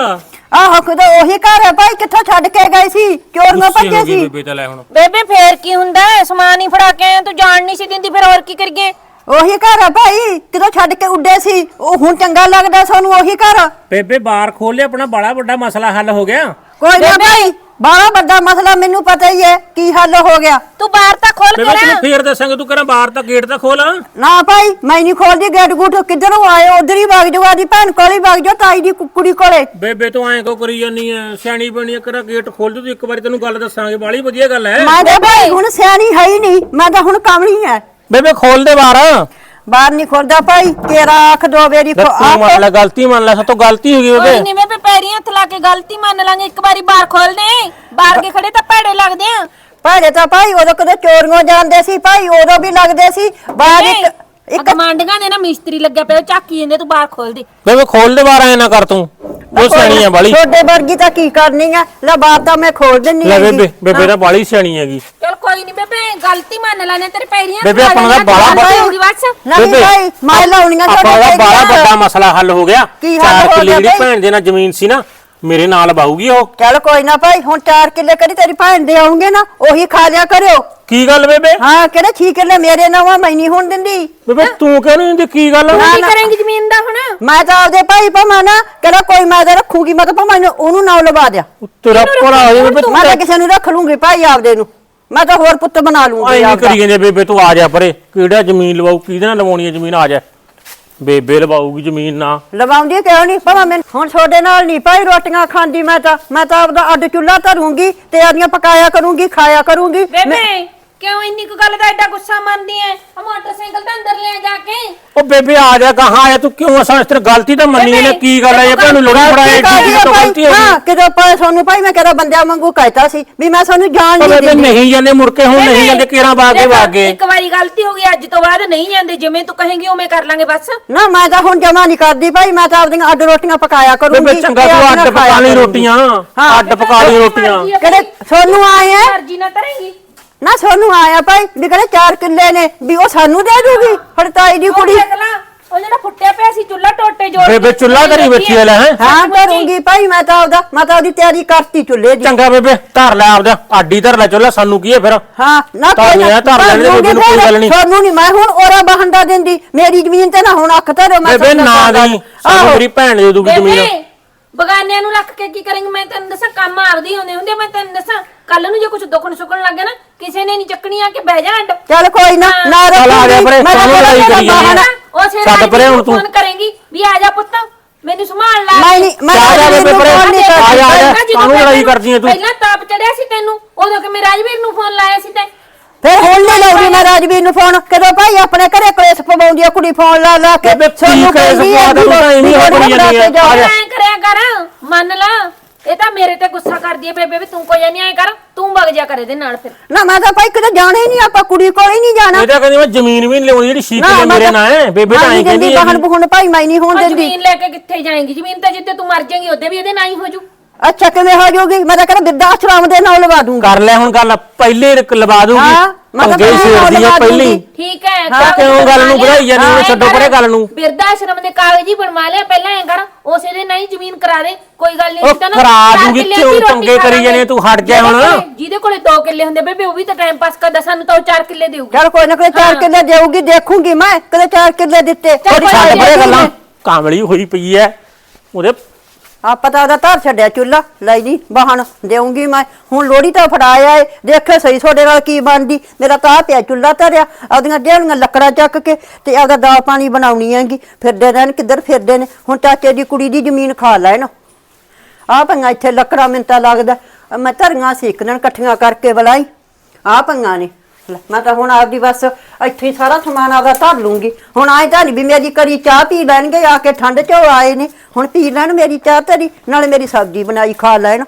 ਆਹੋ ਕਿਤੇ ਉਹੀ ਘਰ ਹੈ ਭਾਈ ਕਿੱਥੋਂ ਛੱਡ ਕੇ ਗਏ ਸੀ? ਚੋਰੀਆਂ ਗੁੱਸੇ ਭੱਜੇ ਹੋ ਗਈ ਸੀ? ਬੇਬੇ ਤਾਂ ਲੈ ਹੁਣ। ਬੇਬੇ ਫੇਰ ਕੀ ਹੁੰਦਾ? ਹੈ? ਸਮਾਨ ਹੀ ਫੜਾ ਕੇ ਆਇਆ ਤੂੰ ਜਾਣ ਨਹੀਂ ਸੀ ਦਿੰਦੀ ਫਿਰ ਹੋਰ ਕੀ ਕਰੀਏ? ਉਹੀ ਘਰ ਹੈ ਭਾਈ ਕਿਤੋਂ ਛੱਡ ਕੇ ਉੱਡੇ ਸੀ? ਉਹ ਹੁਣ ਚੰਗਾ ਲੱਗਦਾ ਸਾਨੂੰ ਉਹੀ ਘਰ। ਬੇਬੇ ਬਾਹਰ ਖੋਲ ਆਪਣਾ ਬੜਾ ਵੱਡਾ ਮਸਲਾ ਹੱਲ ਹੋ ਗਿਆ। ਕੋਈ ਨਾ ਬੇਬੇ। ਭਾਈ। ਬੜਾ ਵੱਡਾ ਮਸਲਾ ਮੈਨੂੰ ਪਤਾ ਹੀ ਹੈ ਕੀ ਹੱਲ ਹੋ ਗਿਆ। ਤੂੰ ਬਾਹਰ ਤਾਂ ਖੋਲ ਬੇਬੇ ਕੇ ਤੈਨੂੰ ਨਾ ਫੇਰ ਦੱਸਾਂਗੇ ਤੂੰ ਕਹਿੰਦਾ ਬਾਹਰ ਤਾਂ ਗੇਟ ਤਾਂ ਖੋਲ। ਨਾ ਭਾਈ ਮੈਂ ਨਹੀਂ ਖੋਲਦੀ ਗੇਟ ਗੂਟ ਕਿੱਧਰੋਂ ਆਏ? ਉਧਰ ਹੀ ਵਗ ਜਾਓ ਆਦੀ ਭੈਣ ਕੋਲ ਹੀ ਵਗ ਜਾਓ ਤਾਈ ਦੀ ਕੁੜੀ ਕੋਲੇ। ਬੇਬੇ ਤੂੰ ਐਂ ਕਿਉਂ ਕਰੀ ਜਾਨੀ ਐ? ਸਿਆਣੀ ਬਣੀ ਐ ਕਿਹੜਾ ਗੇਟ ਖੋਲ ਦੂ ਤੂੰ ਇੱਕ ਵਾਰੀ ਤੈਨੂੰ ਗੱਲ ਦੱਸਾਂਗੇ ਬਾਲੀ ਵਧੀਆ ਗੱਲ ਐ। ਮੈਂ ਤਾਂ ਭਾਈ ਹੁਣ ਸਿਆਣੀ ਹੈ ਹੀ ਨਹੀਂ ਮੈਂ ਤਾਂ ਹੁਣ ਕਾਮਣੀ ਹੈ ਬੇਬੇ ਖੋਲ ਦੇ ਬਾਹਰ। ਬਾਹਰ ਨਹੀਂ ਖੋਲਦਾ ਭਾਈ ਤੇਰਾ ਅੱਖ ਦੋ ਵੇਰੀ ਖੋ- ਤੂੰ ਮੰਨ ਲੈ ਗਲਤੀ ਮੰਨ ਲੈ ਸਾਤੋਂ ਗਲਤੀ ਹੋ ਗਈ ਕੋਈ ਬੇਬੇ। ਨਹੀਂ ਬੇਬੇ ਪੈਰੀਂ ਹੱਥ ਲਾ ਕੇ ਗਲਤੀ ਮੰਨ ਲਾਂਗੇ ਇੱਕ ਵਾਰੀ ਬਾਹਰ ਖੋਲ ਦੇ ਬਾਹਰ ਕੇ ਖੜੇ ਤਾਂ ਭੈੜੇ ਲੱਗਦੇ ਆ। ਭਾੜੇ ਤਾਂ ਭਾਈ ਉਦੋਂ ਕਦੇ ਚੋਰੀਆਂ ਜਾਂਦੇ ਸੀ ਭਾਈ ਉਦੋਂ ਵੀ ਲੱਗਦੇ ਸੀ। ਬਾਹਰ ਇੱਕ ਇੱਕ ਕਮਾਂਡੀਆਂ ਦੇ ਨਾ ਮਿਸਤਰੀ ਲੱਗਿਆ ਪਿਆ ਉਹ ਝਾਕੀ ਜਾਂਦੇ ਤੂੰ ਬਾਹਰ ਖੋਲ ਦੇ। ਬੇਬੇ ਖੋਲ ਦੇ ਬਾਹਰ ਐ ਨਾ ਕਰ ਤੂੰ। ਉਹ ਸਿਆਣੀ ਐ ਬਾਲੀ। ਛੋਟੇ ਵਰਗੀ ਤਾਂ ਕੀ ਕਰਨੀ ਆ? ਲੈ ਬਾਤ ਤਾਂ ਮੈਂ ਖੋਲ ਦਿੰਨੀ ਲੈ ਹੈਗੀ। ਬੇਬੇ ਬੇਬੇ ਤਾਂ ਬਾਲੀ ਸਿਆਣੀ ਹੈਗੀ। ਚਲ ਕੋਈ ਨਹੀਂ ਬੇਬੇ ਗਲਤੀ ਮੰਨ ਲੈਣੇ ਤੇਰੇ ਪੈਰੀਂ ਹੱਥ ਬੇਬੇ, ਆਪਣਾ ਤਾਂ ਬਾਹਲਾ ਗਲਤੀ ਹੋ ਗਈ ਬਸ। ਨਹੀਂ ਭਾਈ ਮੈਂ ਲਾਉਣੀਆਂ ਆਪਾਂ ਦਾ ਛੋਟੇ ਬੜਾ ਵੱਡਾ ਮਸਲਾ ਹੱਲ ਹੋ ਗਿਆ। ਕੀ ਹੱਲ ਚਾਰ ਹੋ ਕਿੱਲੇ ਬਈ? ਭੈਣ ਦੇ ਨਾਲ ਜ਼ਮੀਨ ਸੀ ਨਾ। ਮੇਰੇ ਨਾਲ ਬਾਹੂਗੀ ਉਹ? ਚੱਲ ਕੋਈ ਨਾ ਭਾਈ ਹੁਣ 4 ਕਿੱਲੇ ਕਰੀ ਤੇਰੀ ਭੈਣ ਦੇ ਆਉਂਗੇ ਨਾ ਉਹੀ ਖਾ ਲਿਆ ਕਰਿਓ। ਕੀ ਗੱਲ ਬੇਬੇ? ਹਾਂ ਕਿਹੜੇ 6 ਕਿੱਲੇ ਮੇਰੇ ਨਾਲ ਵਾ ਮੈਂ ਨਹੀਂ ਹੁਣ ਦਿੰਦੀ। ਬੇਬੇ ਤੂੰ ਕਿਉਂ ਨਹੀਂ ਹੁੰਦੀ? ਕੀ ਗੱਲ ਤੂੰ ਕੀ ਨਾ। ਕਰੇਂਗੀ ਜ਼ਮੀਨ ਦਾ ਹੁਣ? ਮੈਂ ਤਾਂ ਆਪਦੇ ਭਾਈ ਭਾਵਾਂ ਨਾ ਕਿਹੜਾ ਕੋਈ ਮੈਂ ਤਾਂ ਰੱਖੂਗੀ ਮੈਂ ਤਾਂ ਭਾਵੇਂ ਉਹਨੂੰ ਨਾ ਲਵਾ ਦਿਆ। ਤੇਰਾ ਭਲਾ ਹੋ ਜਾਵੇ ਬੇਬੇ ਮੈਂ ਤਾਂ ਕਿਸੇ ਨੂੰ ਰੱਖ ਲੂੰਗੀ ਭਾਈ ਆਪਦੇ ਨੂੰ। ਮੈਂ ਤਾਂ ਹੋਰ ਪੁੱਤ ਬਣਾ ਲੂੰਗੀ ਆਈ ਨਹੀਂ ਆਪਦਾ। ਕਰੀ ਜਾਂਦੇ ਬੇਬੇ ਤੂੰ ਆ ਜਾ ਪਰੇ। ਕਿਹੜਾ ਜ਼ਮੀਨ ਲਵਾਉ ਕਿਹਦੇ ਨਾਲ ਲਵਾਉਣੀ ਹੈ ਜ਼ਮੀਨ? ਆ ਜਾ। ਬੇਬੇ ਲਵਾਉਗੀ ਜ਼ਮੀਨ ਨਾ। ਲਵਾਉਂਦੀ ਕਿਉਂ ਨਹੀਂ? ਭਾਵੇਂ ਮੈਂ ਹੁਣ ਤੁਹਾਡੇ ਨਾਲ ਨਹੀਂ ਭਾਈ ਰੋਟੀਆਂ ਖਾਂਦੀ ਮੈਂ ਤਾਂ। ਮੈਂ ਤਾਂ ਆਪਦਾ ਅੱਡ ਚੁੱਲ੍ਹਾ ਧਰੂੰਗੀ ਤੇ ਆਦੀਆਂ ਪਕਾਇਆ ਕਰੂੰਗੀ ਖਾਇਆ ਕਰੂੰਗੀ। ਬੇਬੇ ਕਿਉਂ ਇੰਨੀ ਕੁ ਗੱਲ ਦਾ ਐਡਾ ਗੁੱਸਾ ਮੰਨਦੀ ਐ? ਆ ਮੋਟਰਸਾਈਕਲ ਤਾਂ ਅੰਦਰ ਲੈ ਜਾ ਕੇ। ਉਹ ਬੇਬੇ ਆ ਜਾ ਕਹਾਂ ਆਇਆ ਤੂੰ ਕਿਉਂ ਅਸਾਂ ਇਸ ਤਰ੍ਹਾਂ ਗਲਤੀ ਤਾਂ ਮੰਨੀ ਇਹਨੇ ਕੀ ਗੱਲ ਹੈ ਇਹ ਭੈਣ ਲੋੜੀ ਫੜਾਇਆ ਏਡੀ ਤੋਂ ਗਲਤੀ ਹੋ ਹਾਂ ਗਈ ਕਿਦੋਂ ਭਾਈ ਤੁਹਾਨੂੰ ਭਾਈ ਮੈਂ ਕਿਹੜਾ ਬੰਦਿਆਂ ਵਾਂਗੂ ਕਹਿਤਾ ਸੀ ਵੀ ਮੈਂ ਤੁਹਾਨੂੰ ਜਾਣ ਉਹ ਨਹੀਂ ਬੇਬੇ ਦਿੰਦੀ। ਨਹੀਂ ਜਾਂਦੇ ਮੁੜ ਕੇ ਹੁਣ ਨਹੀਂ ਜਾਂਦੇ ਕੇਰਾਂ ਬਾਗੇ ਦੇਖ, ਬਾਗੇ ਇੱਕ ਵਾਰੀ ਗਲਤੀ ਹੋ ਗਈ ਅੱਜ ਤੋਂ ਬਾਅਦ ਨਹੀਂ ਜਾਂਦੇ ਜਿਵੇਂ ਤੂੰ ਕਹੇਂਗੀ ਉਵੇਂ ਕਰ ਲਾਂਗੇ ਬਸ। ਨਾ ਮੈਂ ਤਾਂ ਹੁਣ ਜਮਾ ਨਹੀਂ ਕਰਦੀ ਭਾਈ ਮੈਂ ਤਾਂ ਆਪਦੀਆਂ ਅੱਡ ਰੋਟੀਆਂ ਪਕਾਇਆ ਕਰੂੰਗੀ ਬੇਬੇ ਚੰਗਾ ਤੇ ਤੂੰ ਆਪਦੀਆਂ ਅੱਡ ਪਕਾ ਖਾਇਆ ਲਈ। ਰੋਟੀਆਂ। ਹਾਂ। ਅੱਡ ਪਕਾ ਲਈ ਰੋਟੀਆਂ। ਕਿਹੜੇ ਸੋਨੂੰ ਆਏ ਆ ਮਰਜ਼ੀ ਨਾ ਕਰੇਂਗੀ ਨਾ ਸੋਨੂੰ ਆਇਆ ਭਾਈ ਵੀ ਕਹਿੰਦੇ 4 ਕਿੱਲੇ ਨੇ ਵੀ ਉਹ ਸਾਨੂੰ ਦੇ ਦੂਗੀ ਹੜਤਾਈ ਦੀ ਕੁੜੀ। ਉਹ ਜਿਹੜਾ ਫੁੱਟਿਆ ਪਿਆ ਸੀ ਚੁੱਲਾ ਟੋਟੇ ਜੋੜ ਬੇਬੇ ਚੁੱਲ੍ਹਾ ਧਰੀ ਬੈਠੀ ਐ ਲੈ ਹੈਂ? ਹਾਂ ਕਰੂੰਗੀ ਭਾਈ ਮੈਂ ਤਾਂ ਆਪਦਾ ਮੈਂ ਤਾਂ ਉਹਦੀ ਤਿਆਰੀ ਕਰਤੀ ਚੁੱਲੇ ਦੀ। ਚੰਗਾ ਬੇਬੇ ਧਰ ਲੈ ਆਪਦਾ ਆਡੀ ਧਰ ਲੈ ਚੁੱਲਾ ਸਾਨੂੰ ਕੀ ਹੈ ਫਿਰ? ਹਾਂ ਨਾ ਧਰ ਲਿਆ, ਧਰ ਲੈਣ ਦੇ, ਬੇਬੇ ਨੂੰ ਕੋਈ ਗੱਲ ਨਹੀਂ। ਤੁਹਾਨੂੰ ਨਹੀਂ ਮੈਂ ਹੁਣ ਉਹਰਾ ਬਹੰਦਾ ਦਿੰਦੀ ਮੇਰੀ ਜ਼ਮੀਨ ਤੇ ਨਾ ਹੁਣ ਅੱਖ ਧਰੋ ਮੈਂ ਬੇਬੇ ਨਾ ਆਹੋ। ਮੇਰੀ ਭੈਣ ਦੇ ਦੂਗੀ ਜ਼ਮੀਨ। ਬਗਾਨਿਆਂ ਨੂੰ ਰੱਖ ਕੇ ਕੀ ਕਰਾਂਗੇ? ਮੈਂ ਤੈਨੂੰ ਦੱਸਾਂ ਕੰਮ ਆਪਦੀ ਹੁੰਦੇ ਹੁੰਦੇ ਮੈਂ ਤੈਨੂੰ ਦੱਸਾਂ। ਕੱਲ ਨੂੰ ਜੇ ਕੁਝ ਦੁੱਖਣ ਸੁੱਕਣ ਲੱਗ ਗਿਆ ਨਾ ਕਿਸੇ ਨੇ ਨਹੀਂ ਚੱਕਣੀ ਆ ਕੇ ਬਹਿ ਜਾ ਅੱਡ ਚੱਲ ਕੋਈ ਨਾ। ਨਾ ਚੱਲ ਆ ਜਾ ਰੱਖੂੰਗੀ, ਪਰੇ, ਮੈਂ ਤਾਂ ਸਾਨੂੰ ਤੇਰਾ ਲੜਾਈ ਕਰੀ ਜਾਂਦੀ ਬਹਾਨਾ- ਆ। ਉਹ ਸਿਰ ਛੱਡ ਪਰੇ ਹੁਣ ਤੂੰ। ਫੋਨ ਕਰੇਂਗੀ ਵੀ ਆ ਜਾ ਪੁੱਤ ਮੈਨੂੰ ਸੰਭਾਲ ਲੈ ਮੈਂ ਨਹੀਂ ਮੈਂ ਜਾ ਜਾ ਰਾਜਵੀਰ ਬੇਬੇ ਨੂੰ ਪਰੇ, ਫੋਨ ਨਹੀਂ ਆ ਜਾ, ਆ ਜਾ। ਕਰਦੀ। ਜਦੋਂ ਕਾਹਨੂੰ ਲੜਾਈ ਪਹਿਲਾਂ- ਕਰਦੀ ਆਂ ਤੂੰ? ਪਹਿਲਾਂ ਤਾਪ ਚੜਿਆ ਸੀ ਤੈਨੂੰ ਉਦੋਂ ਕਿ ਮੈਂ ਰਾਜਵੀਰ ਨੂੰ ਫੋਨ ਲਾਇਆ ਸੀ ਤੇ ਫਿਰ ਹੁਣ ਨਹੀਂ ਲਾਉਂਦੀ ਮੈਂ ਰਾਜਵੀਰ ਨੂੰ ਫੋਨ ਕਦੋਂ ਭਾਈ ਆਪਣੇ ਘਰੇ ਕਲੇਸ਼ ਪਵਾਉਂਦੀ ਆ ਕੁੜੀ ਫੋਨ ਲਾ ਲਾ ਕੇ ਬੇਬੇ ਕੀ ਸੋਨੂੰ ਕਲੇਸ਼ ਕਹਿੰਦੀ ਆ ਪਵਾ ਦੇ, ਤੂੰ ਤਾਂ ਐਵੇਂ ਹੀ ਵੀ ਕਰੀ ਜਾਂਦੀ ਆ। ਜਾਓ। ਆ ਜਾ। ਐਂ ਕਰਿਆ ਕਰ ਮੰਨ ਲਾ ਇਹ ਤਾਂ ਮੇਰੇ ਤੇ ਗੁੱਸਾ ਕਰਦੀ ਹੈ ਬੇਬੇ ਵੀ ਤੂੰ ਕੋਈ ਨਹੀਂ ਐ ਕਰ ਤੂੰ ਵਗ ਜਾ ਕਰ ਇਹਦੇ ਨਾਲ ਫਿਰ। ਨਾ ਮੈਂ ਤਾਂ ਭਾਈ ਕਿਤੇ ਜਾਣਾ ਹੀ ਨਹੀਂ ਆਪਾਂ ਕੁੜੀ ਕੋਲ ਹੀ ਨਹੀਂ ਜਾਣਾ। ਇਹ ਤਾਂ ਕਹਿੰਦੀ ਮੈਂ ਜ਼ਮੀਨ ਵੀ ਨਹੀਂ ਲਿਆਉਂਦੀ ਜਿਹੜੀ ਸ਼ੀਕ ਨੇ ਮੈਂ ਮੇਰੇ ਨਾਲ ਹੈ ਬੇਬੇ ਤਾਂ ਐਂ ਕਹਿੰਦੀ ਬਹਨ ਬੁਹਨ ਭਾਈ ਮੈਂ ਨਹੀਂ ਹੋਣ ਦਿੰਦੀ। ਜ਼ਮੀਨ ਲੈ ਕੇ ਕਿੱਥੇ ਜਾਏਂਗੀ? ਜ਼ਮੀਨ ਤਾਂ ਜਿੱਤੇ ਤੂੰ ਮਰ ਜਾਏਂਗੀ ਉਹਦੇ ਵੀ ਇਹਦੇ ਨਾਲ ਹੀ ਹੋ ਜੂ। ਅੱਛਾ ਕਿਵੇਂ ਹੋ ਜਾਊਗੀ ਮੈਂ ਤਾਂ ਕਹਿੰਦਾ ਬਿਰਦਾ ਆਸ਼ਰਮ ਦੇ ਨਾਲ ਲਵਾ ਦੂੰਗਾ। ਕਰ ਲੈ ਹੁਣ ਗੱਲ ਪਹਿਲੇ ਰਿਕ ਲਵਾ ਦੂਗੀ। ਹਾਂ, ਮੈਂ ਤਾਂ ਪਹਿਲਾਂ ਛੇੜਦੀ ਹੈ ਪਹਿਲੀ। ਠੀਕ ਹੈ ਹਾਂ, ਕਿਉਂ ਗੱਲ ਨੂੰ ਵਧਾਈ ਜਾਂਦੀ ਹੈ? ਹਾਂ, ਛੱਡੋ ਪਰੇ ਗੱਲ ਨੂੰ। ਬਿਰਧਾ ਆਸ਼ਰਮ ਦੇ ਕਾਗਜ਼ ਹੀ ਬਣਵਾ ਲਿਆ ਪਹਿਲਾਂ ਐ ਕਰ ਉਸੇ ਦੇ ਨਹੀਂ ਜ਼ਮੀਨ ਕਰਾ ਦੇ। ਕੋਈ ਗੱਲ ਨਹੀਂ ਉਹ ਤਾਂ ਨਾ ਕਰਾ ਚਾਰ ਦੂੰਗੀ, ਕਿੱਲੇ ਕਿਉਂ ਦੀ ਰੋਟੀ ਪੰਗੇ ਕਰੀ ਜਾਨੇ, ਤੂੰ ਹਟ ਜਾ ਹੁਣ। ਜਿਹਦੇ ਕੋਲੇ- ਜਿਹਦੇ ਕੋਲੇ 2 ਕਿੱਲੇ ਹੁੰਦੇ ਬੇਬੇ ਉਹ ਵੀ ਤਾਂ ਟਾਈਮ ਪਾਸ ਕਰਦਾ ਸਾਨੂੰ ਤਾਂ ਉਹ 4 ਕਿੱਲੇ ਦੇਊਗੀ। ਚਲ ਕੋਈ ਨਾ ਕੋਈ ਚਾਰ ਹਾਂ। ਕਿੱਲੇ ਦੇਊਗੀ ਦੇਖੂਗੀ ਮੈਂ ਕਦੇ ਚਾਰ ਕਿੱਲੇ ਦਿੱਤੇ। ਚੱਲ ਕੋਈ ਛੱਡ ਗੱਲ ਪਰੇ ਨਹੀਂ। ਗੱਲਾਂ। ਕਾਮਲੀ ਹੋਈ ਪਈ ਐ। ਉਹਦੇ ਆ ਪਤਾ ਉਹਦਾ ਧਰ ਛੱਡਿਆ ਚੁੱਲਾ ਲੈ ਜੀ ਬਹਣ ਦੇਉਂਗੀ ਮੈਂ। ਹੁਣ ਲੋੜੀ ਤਾਂ ਫੜਾਇਆ ਏ ਦੇਖੇ ਸਹੀ ਤੁਹਾਡੇ ਨਾਲ ਕੀ ਬਣਦੀ। ਮੇਰਾ ਤਾਂ ਆਹ ਪਿਆ ਚੁੱਲਾ ਧਰਿਆ ਆਪਦੀਆਂ ਜਿਹੜੀਆਂ ਲੱਕੜਾਂ ਚੱਕ ਕੇ ਤੇ ਆਪਦਾ ਦਾਲ ਪਾਣੀ ਬਣਾਉਣੀ ਹੈਗੀ। ਫਿਰਦੇ ਰਹਿਣ ਕਿੱਧਰ ਫਿਰਦੇ ਨੇ? ਹੁਣ ਚਾਚੇ ਦੀ ਕੁੜੀ ਦੀ ਜ਼ਮੀਨ ਖਾ ਲੈਣ। ਆ ਪੰਗਾ ਇੱਥੇ ਲੱਕੜਾ ਮਿੰਤਾ ਲੱਗਦਾ। ਮੈਂ ਧਰੀਆਂ ਸਿੱਕਣ ਇਕੱਠੀਆਂ ਕਰਕੇ ਬੁਲਾਈ। ਆ ਪੰਗਾ ਨੇ। ਲੈ, ਮੈਂ ਤਾਂ ਹੁਣ ਆਪਦੀ ਬਸ ਇੱਥੇ ਹੀ ਸਾਰਾ ਸਮਾਨ ਆਪਦਾ ਧਰ ਲੂੰਗੀ। ਹੁਣ ਆਏ ਤਾਂ ਨਹੀਂ ਵੀ ਮੇਰੀ ਕਰੀ ਚਾਹ ਪੀ ਲੈਣਗੇ ਆ ਕੇ ਠੰਡ ਚ ਉਹ ਆਏ ਨੇ। ਹੁਣ ਪੀ ਲੈਣ ਮੇਰੀ ਚਾਹ ਤੇਰੀ ਨਾਲੇ ਮੇਰੀ ਸਬਜ਼ੀ ਬਣਾਈ ਖਾ ਲੈਣ।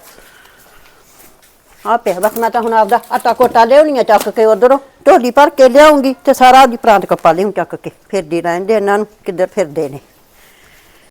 ਆ ਪਿਆ ਬਸ ਮੈਂ ਤਾਂ ਹੁਣ ਆਪਦਾ ਆਟਾ ਕੋਟਾ ਆ ਚੱਕ ਕੇ ਉਧਰੋਂ। ਢੋਲੀ ਭਰ ਕੇ ਲਿਆਉਂਗੀ ਤੇ ਸਾਰਾ ਆਪਦੀ ਪ੍ਰਾਂਤ ਕੱਪਾ ਲਿਆਉਂ ਚੱਕ ਕੇ। ਫਿਰਦੀ ਰਹਿੰਦੇ ਇਹਨਾਂ ਨੂੰ ਕਿੱਧਰ ਫਿਰਦੇ ਨੇ।